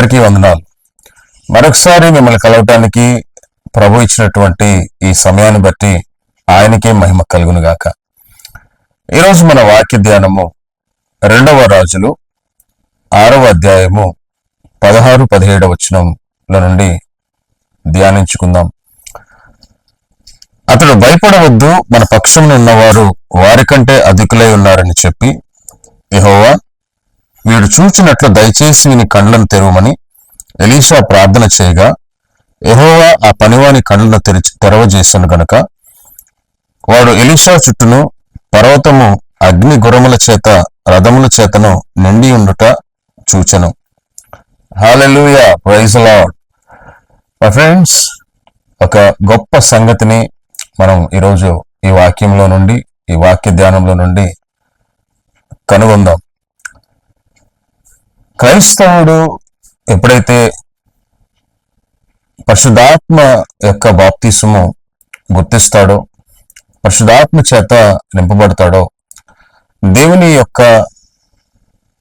అందరికీ వందనాలు. మరొకసారి మిమ్మల్ని కలవటానికి ప్రభు ఇచ్చినటువంటి ఈ సమయాన్ని బట్టి ఆయనకే మహిమ కలుగును గాక ఈరోజు మన వాక్య ధ్యానము రెండవ రాజులు ఆరవ అధ్యాయము పదహారు పదిహేడవ వచనంల నుండి ధ్యానించుకుందాం. అతడు భయపడవద్దు మన పక్షంలో ఉన్నవారు వారికంటే అధికులై ఉన్నారని చెప్పి యహోవా వీడు చూచినట్లు దయచేసి వీని కండ్లను తెరవమని ఎలీషా ప్రార్థన చేయగా ఎహోవా ఆ పనివాని కళ్ళను తెరిచి తెరవజేశాను గనుక. వాడు ఎలీషా చుట్టూను పర్వతము అగ్ని గురముల చేత రథముల చేతను నిండి ఉండుట చూచెను. హాలెలూయా ప్రైజ్ లాడ్ మా ఫ్రెండ్స్ ఒక గొప్ప సంగతిని మనం ఈరోజు ఈ వాక్యంలో నుండి ఈ వాక్య ధ్యానంలో నుండి కనుగొందాం. క్రైస్తవుడు ఎప్పుడైతే పరిశుధాత్మ యొక్క బాప్తిసము గుర్తిస్తాడో పరిశుధాత్మ చేత నింపబడతాడో దేవుని యొక్క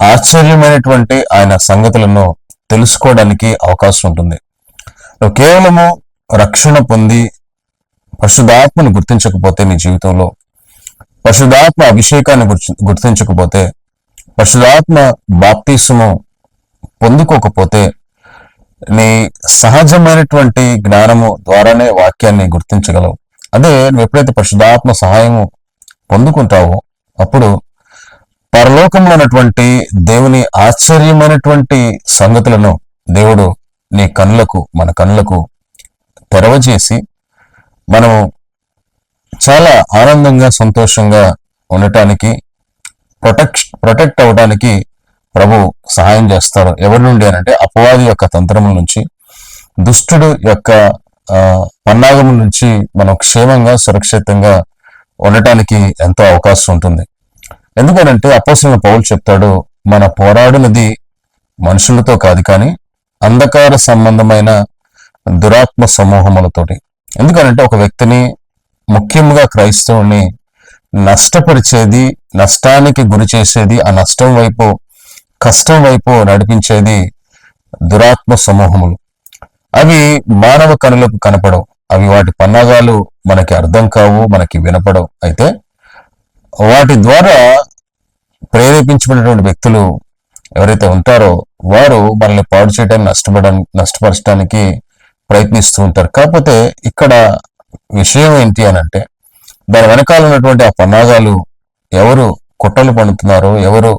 ఆశ్చర్యమైనటువంటి ఆయన సంగతులను తెలుసుకోవడానికి అవకాశం ఉంటుంది. నువ్వు కేవలము రక్షణ పొంది పరిశుధాత్మను గుర్తించకపోతే నీ జీవితంలో పరిశుధాత్మ అభిషేకాన్ని గుర్తించకపోతే పరిశుధాత్మ బాప్తిసము పొందుకోకపోతే నీ సహజమైనటువంటి జ్ఞానము ద్వారానే వాక్యాన్ని గుర్తించగలవు. అదే నువ్వు ఎప్పుడైతే పరిశుధాత్మ సహాయము పొందుకుంటావో అప్పుడు పరలోకంలో ఉన్నటువంటి దేవుని ఆశ్చర్యమైనటువంటి సంగతులను దేవుడు నీ కన్నులకు మన కన్నులకు తెరవజేసి మనము చాలా ఆనందంగా సంతోషంగా ఉండటానికి ప్రొటెక్ట్ ప్రొటెక్ట్ అవ్వడానికి ప్రభు సహాయం చేస్తారు. ఎవరి నుండి అంటే అపవాది యొక్క తంత్రముల నుంచి దుష్టుడు యొక్క పన్నాగము నుంచి మనం క్షేమంగా సురక్షితంగా ఉండటానికి ఎంతో అవకాశం ఉంటుంది. ఎందుకనంటే అపోసిన పౌలు చెప్తాడు మన పోరాడినది మనుషులతో కాదు కానీ అంధకార సంబంధమైన దురాత్మ సమూహములతోటి. ఎందుకనంటే ఒక వ్యక్తిని ముఖ్యంగా క్రైస్తవుని నష్టపరిచేది నష్టానికి గురి చేసేది ఆ నష్టం వైపు కష్టం వైపు నడిపించేది దురాత్మ సమూహములు. అవి మానవ కనులకు కనపడవు. అవి వాటి పన్నాగాలు మనకి అర్థం కావు మనకి వినపడవు. అయితే వాటి ద్వారా ప్రేరేపించబడినటువంటి వ్యక్తులు ఎవరైతే ఉంటారో వారు మనల్ని పాడు చేయడానికి నష్టపడడానికి నష్టపరచడానికి ప్రయత్నిస్తూ ఉంటారు. కాకపోతే ఇక్కడ విషయం ఏంటి అని అంటే దాని వెనకాల ఉన్నటువంటి ఆ పన్నాగాలు ఎవరు కుట్రలు పండుతున్నారో ఎవరు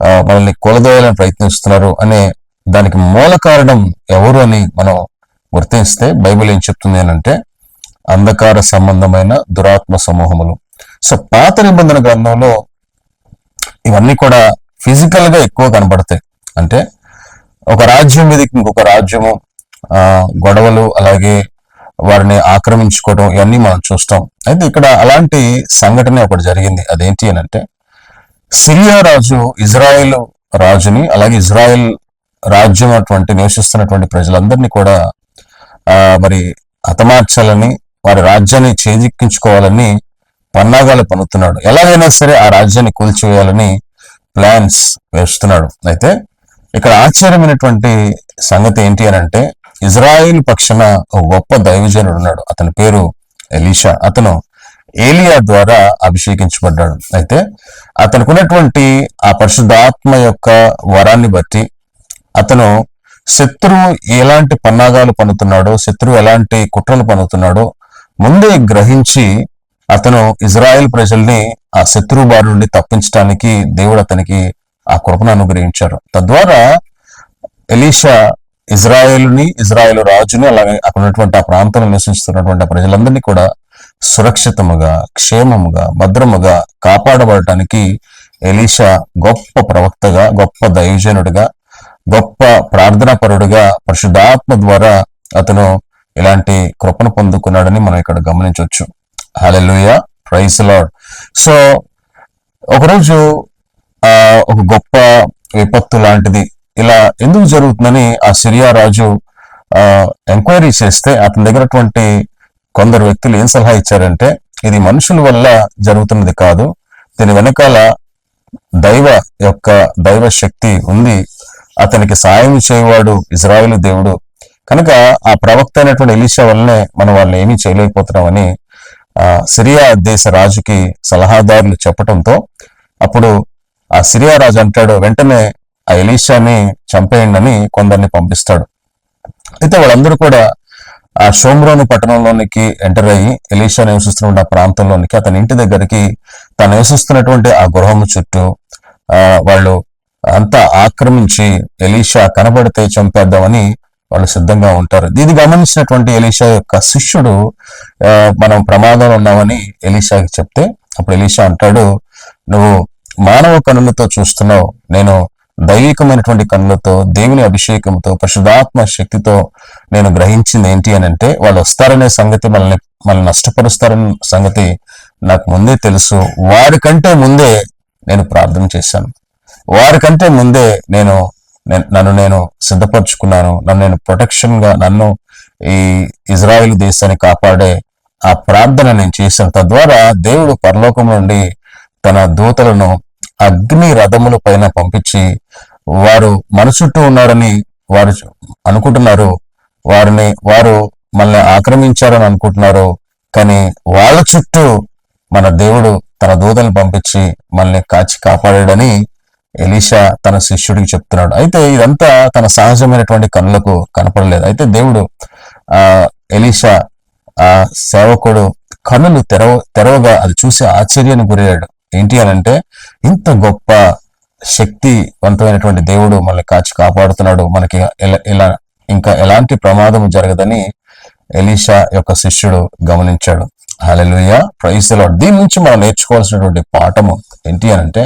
మనల్ని కొలదోయాలని ప్రయత్నిస్తున్నారు అనే దానికి మూల కారణం ఎవరు అని మనం గుర్తిస్తే బైబిల్ ఏం చెప్తుంది అని అంటే అంధకార సంబంధమైన దురాత్మ సమూహములు. సో పాత నిబంధన గ్రంథంలో ఇవన్నీ కూడా ఫిజికల్గా ఎక్కువ కనబడతాయి. అంటే ఒక రాజ్యం మీద ఇంకొక రాజ్యము ఆ గొడవలు అలాగే వారిని ఆక్రమించుకోవడం ఇవన్నీ మనం చూస్తాం. అయితే ఇక్కడ అలాంటి సంఘటన ఒకటి జరిగింది. అదేంటి అని అంటే సిరియా రాజు ఇజ్రాయెల్ రాజుని అలాగే ఇజ్రాయెల్ రాజ్యం అటువంటి నివసిస్తున్నటువంటి ప్రజలందరినీ కూడా మరి హతమార్చాలని వారి రాజ్యాన్ని చేజిక్కించుకోవాలని పన్నాగాలు పనుతున్నాడు ఎలాగైనా సరే ఆ రాజ్యాన్ని కూల్చివేయాలని ప్లాన్స్ వేస్తున్నాడు. అయితే ఇక్కడ ఆశ్చర్యమైనటువంటి సంగతి ఏంటి అని అంటే ఇజ్రాయిల్ పక్షాన ఒక గొప్ప దైవజనుడు ఉన్నాడు. అతని పేరు ఎలీషా. అతను ఏలియా ద్వారా అభిషేకించబడ్డాడు. అయితే అతనికి ఉన్నటువంటి ఆ పరిశుద్ధాత్మ యొక్క వరాన్ని బట్టి అతను శత్రువు ఎలాంటి పన్నాగాలు పన్నుతున్నాడో శత్రువు ఎలాంటి కుట్రలు పన్నుతున్నాడో ముందే గ్రహించి అతను ఇజ్రాయెల్ ప్రజల్ని ఆ శత్రువు బారి నుండి తప్పించడానికి దేవుడు అతనికి ఆ కృపను అనుగ్రహించారు. తద్వారా ఎలీషా ఇజ్రాయెల్ని ఇజ్రాయేల్ రాజుని అలాగే అక్కడ ఉన్నటువంటి ఆ ప్రాంతంలో నివసిస్తున్నటువంటి ప్రజలందరినీ కూడా సురక్షితముగా క్షేమముగా భద్రముగా కాపాడబడటానికి ఎలీషా గొప్ప ప్రవక్తగా గొప్ప దైవజనుడిగా గొప్ప ప్రార్థనాపరుడుగా పరిశుద్ధాత్మ ద్వారా అతను ఇలాంటి కృపను పొందుకున్నాడని మనం ఇక్కడ గమనించవచ్చు. హల్లెలూయ ప్రైస్ లార్డ్ సో ఒకరోజు ఆ ఒక గొప్ప విపత్తు లాంటిది ఇలా ఎందుకు జరుగుతుందని ఆ సిరియా రాజు ఆ ఎంక్వైరీ చేస్తే అతని దగ్గరటువంటి కొందరు వ్యక్తులు ఏం సలహా ఇచ్చారంటే ఇది మనుషుల వల్ల జరుగుతున్నది కాదు దీని వెనకాల దైవ యొక్క దైవ శక్తి ఉంది అతనికి సాయం చేయవాడు ఇజ్రాయిల్ దేవుడు. కనుక ఆ ప్రవక్త అయినటువంటి ఎలీషా వల్లనే మనం వాళ్ళని ఏమీ చేయలేకపోతున్నామని ఆ సిరియా దేశ రాజుకి సలహాదారులు చెప్పటంతో అప్పుడు ఆ సిరియా రాజు అంటాడు వెంటనే ఆ ఎలీషాని చంపేయండి అని కొందరిని పంపిస్తాడు. అయితే వాళ్ళందరూ కూడా ఆ షోమ్రోను పట్టణంలోనికి ఎంటర్ అయ్యి ఎలీషా నివసిస్తున్న ఆ ప్రాంతంలోనికి అతని ఇంటి దగ్గరికి తను నివసిస్తున్నటువంటి ఆ గృహము చుట్టూ ఆ వాళ్ళు అంతా ఆక్రమించి ఎలీషా కనబడితే చంపేద్దామని వాళ్ళు సిద్ధంగా ఉంటారు. ఇది గమనించినటువంటి ఎలీషా యొక్క శిష్యుడు మనం ప్రమాదంలో ఉన్నామని ఎలీషాకి చెప్తే అప్పుడు ఎలీషా అంటాడు నువ్వు మానవ కనులతో చూస్తున్నావు. నేను దైవికమైనటువంటి కనులతో దేవుని అభిషేకంతో పరిశుధాత్మ శక్తితో నేను గ్రహించింది ఏంటి అని అంటే వాళ్ళు వస్తారనే సంగతి మనల్ని మనల్ని నష్టపరుస్తారనే సంగతి నాకు ముందే తెలుసు. వారికంటే ముందే నేను ప్రార్థన చేశాను. వారికంటే ముందే నేను నేను- నన్ను నేను సిద్ధపరచుకున్నాను. నన్ను నేను ప్రొటెక్షన్గా నన్ను ఈ ఇజ్రాయెల్ దేశాన్ని కాపాడే ఆ ప్రార్థన నేను చేశాను. తద్వారా దేవుడు పరలోకం నుండి తన దూతలను అగ్ని రథముల పైన పంపించి వారు మన చుట్టూ ఉన్నారని వారు అనుకుంటున్నారు. వారిని వారు మనల్ని ఆక్రమించారని అనుకుంటున్నారు. కానీ వాళ్ళ చుట్టూ మన దేవుడు తన దూతలను పంపించి మనల్ని కాచి కాపాడాడని ఎలీషా తన శిష్యుడికి చెప్తున్నాడు. అయితే ఇదంతా తన సహజమైనటువంటి కన్నులకు కనపడలేదు. అయితే దేవుడు ఆ ఎలీషా ఆ సేవకుడు కనులు తెరవ తెరవగా అది చూసి ఆశ్చర్యానికి గురయ్యాడు. ఏంటి అని అంటే ఇంత గొప్ప శక్తివంతమైనటువంటి దేవుడు మనల్ని కాచి కాపాడుతున్నాడు. మనకి ఇలా ఇంకా ఎలాంటి ప్రమాదం జరగదని ఎలీషా యొక్క శిష్యుడు గమనించాడు. హలెలుయ ప్రైసలో దీని నుంచి మనం నేర్చుకోవాల్సినటువంటి పాఠము ఏంటి అని అంటే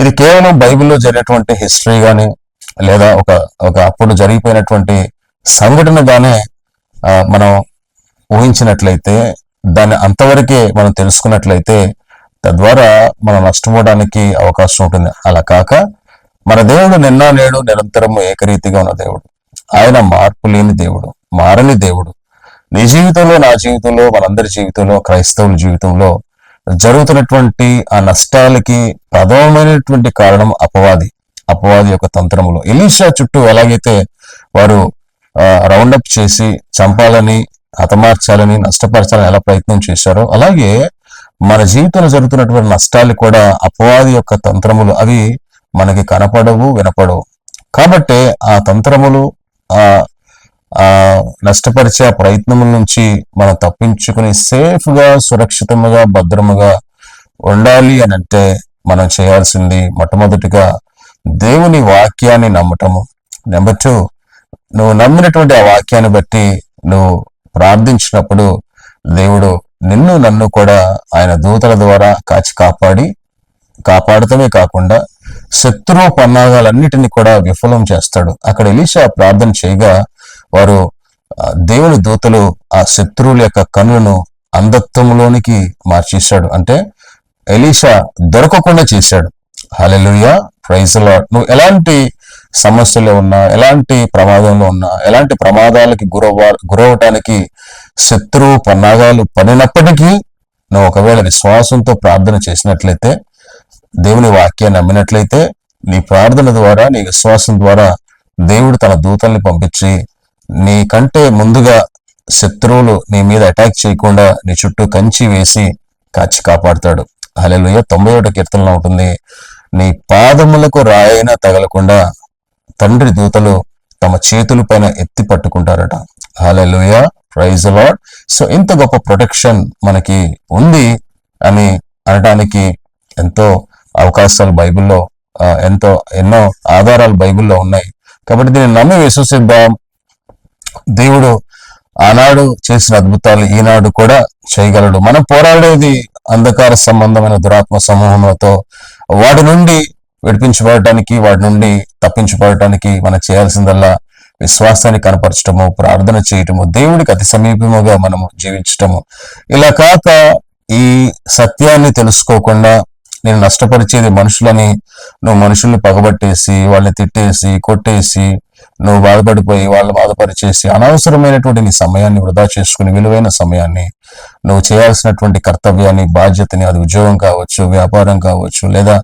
ఇది కేవలం బైబిల్లో జరిగినటువంటి హిస్టరీ గాని లేదా ఒక ఒక అప్పుడు జరిగిపోయినటువంటి సంఘటనగానే మనం ఊహించినట్లయితే దాన్ని అంతవరకే మనం తెలుసుకున్నట్లయితే తద్వారా మనం నష్టపోవడానికి అవకాశం ఉంటుంది. అలా కాక మన దేవుడు నిన్న నేడు నిరంతరము ఏకరీతిగా ఉన్న దేవుడు. ఆయన మార్పు లేని దేవుడు మారని దేవుడు. నీ జీవితంలో నా జీవితంలో మనందరి జీవితంలో క్రైస్తవుల జీవితంలో జరుగుతున్నటువంటి ఆ నష్టాలకి ప్రథమమైనటువంటి కారణం అపవాది. అపవాది యొక్క తంత్రములు. ఎలీషా చుట్టూ ఎలాగైతే వారు రౌండప్ చేసి చంపాలని హతమార్చాలని నష్టపరచాలని ఎలా ప్రయత్నం చేశారో అలాగే మన జీవితంలో జరుగుతున్నటువంటి నష్టాలు కూడా అపవాది యొక్క తంత్రములు. అవి మనకి కనపడవు వినపడవు. కాబట్టి ఆ తంత్రములు ఆ నష్టపరిచే ఆ ప్రయత్నముల నుంచి మనం తప్పించుకుని సేఫ్గా సురక్షితముగా భద్రముగా ఉండాలి అని అంటే మనం చేయాల్సింది మొట్టమొదటిగా దేవుని వాక్యాన్ని నమ్మటము. నెంబర్ టూ నువ్వు నమ్మినటువంటి ఆ వాక్యాన్ని బట్టి నువ్వు ప్రార్థించినప్పుడు దేవుడు నిన్ను నన్ను కూడా ఆయన దూతల ద్వారా కాచి కాపాడి కాపాడటమే కాకుండా శత్రు పన్నాగాలన్నిటిని కూడా విఫలం చేస్తాడు. అక్కడ ఎలీషా ప్రార్థన చేయగా వారు దేవుని దూతలు ఆ శత్రువుల యొక్క కన్నులను అంధత్వంలోనికి మార్చేశాడు. అంటే ఎలీషా దొరకకుండా చేశాడు. హలెలుయా ప్రైజ్ లాడ్ నువ్వు ఎలాంటి సమస్యలో ఉన్నా ఎలాంటి ప్రమాదంలో ఉన్నా ఎలాంటి ప్రమాదాలకి గురవ గురవటానికి శత్రువు పన్నాగాలు పడినప్పటికీ నువ్వు ఒకవేళ విశ్వాసంతో ప్రార్థన చేసినట్లయితే దేవుని వాక్యాన్ని నమ్మినట్లయితే నీ ప్రార్థన ద్వారా నీ విశ్వాసం ద్వారా దేవుడు తన దూతల్ని పంపించి నీ కంటే ముందుగా శత్రువులు నీ మీద అటాక్ చేయకుండా నీ చుట్టూ కంచి వేసి కాచి కాపాడుతాడు. హల్లెలూయా. తొంభై ఒకటి కీర్తనలో ఉంటుంది నీ పాదములకు రాయైనా తగలకుండా తండ్రి దూతలు తమ చేతుల పైన ఎత్తి పట్టుకుంటారట. హల్లెలూయా. ప్రైజ్ లాడ్ సో ఇంత గొప్ప ప్రొటెక్షన్ మనకి ఉంది అని అనడానికి ఎంతో అవకాశాలు బైబిల్లో ఎంతో ఎన్నో ఆధారాలు బైబిల్లో ఉన్నాయి. కాబట్టి దీన్ని నమ్మి విశ్వసిద్దాం. దేవుడు ఆనాడు చేసిన అద్భుతాలు ఈనాడు కూడా చేయగలడు. మనం పోరాడేది అంధకార సంబంధమైన దురాత్మ సమూహంతో వాడి నుండి విడిపించబడటానికి వాడి నుండి తప్పించబడటానికి మనం చేయాల్సిందల్లా విశ్వాసాన్ని కనపరచటము ప్రార్థన చేయటము దేవుడికి అతి సమీపముగా మనము జీవించటము. ఇలా కాక ఈ సత్యాన్ని తెలుసుకోకుండా నేను నష్టపరిచేది మనుషులని నువ్వు మనుషుల్ని పగబట్టేసి వాళ్ళని తిట్టేసి కొట్టేసి నువ్వు బాధపడిపోయి వాళ్ళు బాధపరిచేసి అనవసరమైనటువంటి నీ సమయాన్ని వృధా చేసుకుని విలువైన సమయాన్ని నువ్వు చేయాల్సినటువంటి కర్తవ్యాన్ని బాధ్యతని అది ఉద్యోగం కావచ్చు వ్యాపారం కావచ్చు లేదా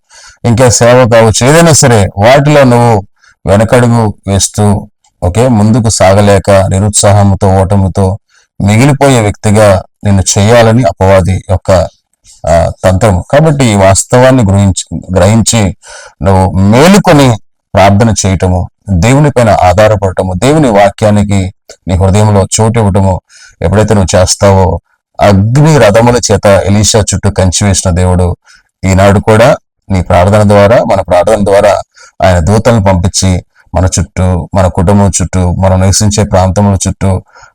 ఇంకా సేవ కావచ్చు ఏదైనా సరే వాటిలో నువ్వు వెనకడుగు వేస్తూ ఓకే? ముందుకు సాగలేక నిరుత్సాహంతో ఓటమితో మిగిలిపోయే వ్యక్తిగా నిన్ను చేయాలని అపవాది యొక్క తంత్రం కాబట్టి ఈ వాస్తవాన్ని గ్రహించి గ్రహించి నువ్వు మేలుకొని ప్రార్థన చేయటము దేవుని పైన ఆధారపడటము దేవుని వాక్యానికి నీ హృదయంలో చోటు ఇవ్వటము ఎప్పుడైతే నువ్వు చేస్తావో అగ్ని రథముల చేత ఎలీషా చుట్టూ కంచి వేసిన దేవుడు ఈనాడు కూడా నీ ప్రార్థన ద్వారా మన ప్రార్థన ద్వారా ఆయన దూతలను పంపించి మన చుట్టూ మన కుటుంబం చుట్టూ మనం నివసించే ప్రాంతముల చుట్టూ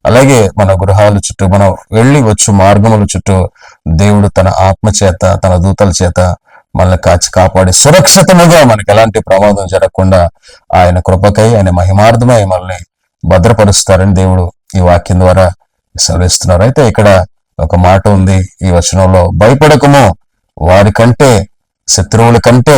అలాగే మన గృహాల చుట్టూ మనం వెళ్ళి వచ్చు మార్గముల చుట్టూ దేవుడు తన ఆత్మ చేత తన దూతల చేత మనల్ని కాచి కాపాడి సురక్షితముగా మనకి ఎలాంటి ప్రమాదం జరగకుండా ఆయన కృపకై ఆయన మహిమార్థమై మనల్ని భద్రపరుస్తారని దేవుడు ఈ వాక్యం ద్వారా సెలవిస్తున్నారు. అయితే ఇక్కడ ఒక మాట ఉంది ఈ వచనంలో. భయపడకము. వారి కంటే శత్రువుల కంటే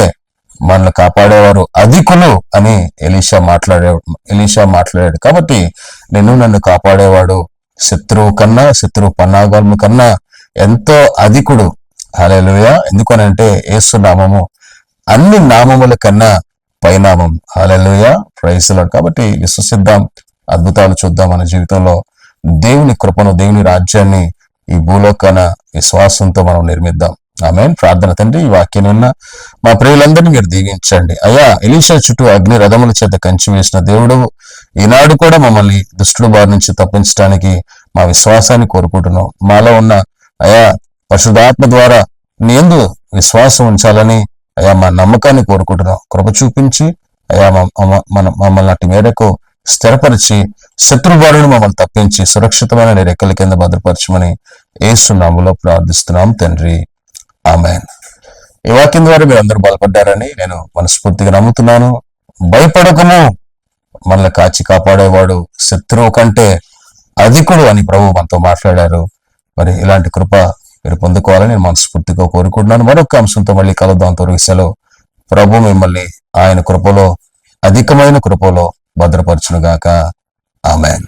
మనల్ని కాపాడేవారు అధికులు అని ఎలీషా మాట్లాడే ఎలీషా మాట్లాడాడు. కాబట్టి నిన్ను నన్ను కాపాడేవాడు శత్రువు కన్నా శత్రువు పన్నాగాలను కన్నా ఎంతో అధికుడు. హాలేలుయ ఎందుకనంటే ఏసు నామము అన్ని నామముల కన్నా పైనామం. హాలేలుయ ప్రైజ్లాడు కాబట్టి విశ్వసిద్దాం అద్భుతాలు చూద్దాం మన జీవితంలో. దేవుని కృపను దేవుని రాజ్యాన్ని ఈ భూలోకాన విశ్వాసంతో మనం నిర్మిద్దాం. ఆమె ప్రార్థన తండ్రి ఈ వాక్యం ఉన్న మా ప్రియులందరినీ మీరు దీవించండి. అయ్యా ఎలీషా చుట్టూ అగ్ని రథముల చేత కంచి వేసిన దేవుడు ఈనాడు కూడా మమ్మల్ని దుష్టుడు బారి నుంచి తప్పించడానికి మా విశ్వాసాన్ని కోరుకుంటున్నాం. మాలో ఉన్న అయా పరిశుధాత్మ ద్వారా నేందు విశ్వాసం ఉంచాలని అయా మా నమ్మకాన్ని కోరుకుంటున్నాం. కృప చూపించి అయా మన మమ్మల్ని అటు మేరకు స్థిరపరిచి శత్రు బారును మమ్మల్ని తప్పించి సురక్షితమైన రెక్కల కింద భద్రపరచమని ఏసునాములో ప్రార్థిస్తున్నాం తండ్రి. ఆమెన్. ఈ వాక్యం ద్వారా మీరు అందరూ బలపడ్డారని నేను మనస్ఫూర్తిగా నమ్ముతున్నాను. భయపడకము. మనల్ని కాచి కాపాడేవాడు శత్రువు కంటే అధికుడు అని ప్రభు మనతో మాట్లాడారు. మరి ఇలాంటి కృప మీరు పొందుకోవాలని నేను మనస్ఫూర్తిగా కోరుకుంటున్నాను. మరొక అంశంతో మళ్ళీ కలుద్దాం. తొలగిసలో ప్రభు మిమ్మల్ని ఆయన కృపలో అధికమైన కృపలో భద్రపరచునుగాక. ఆమెన్.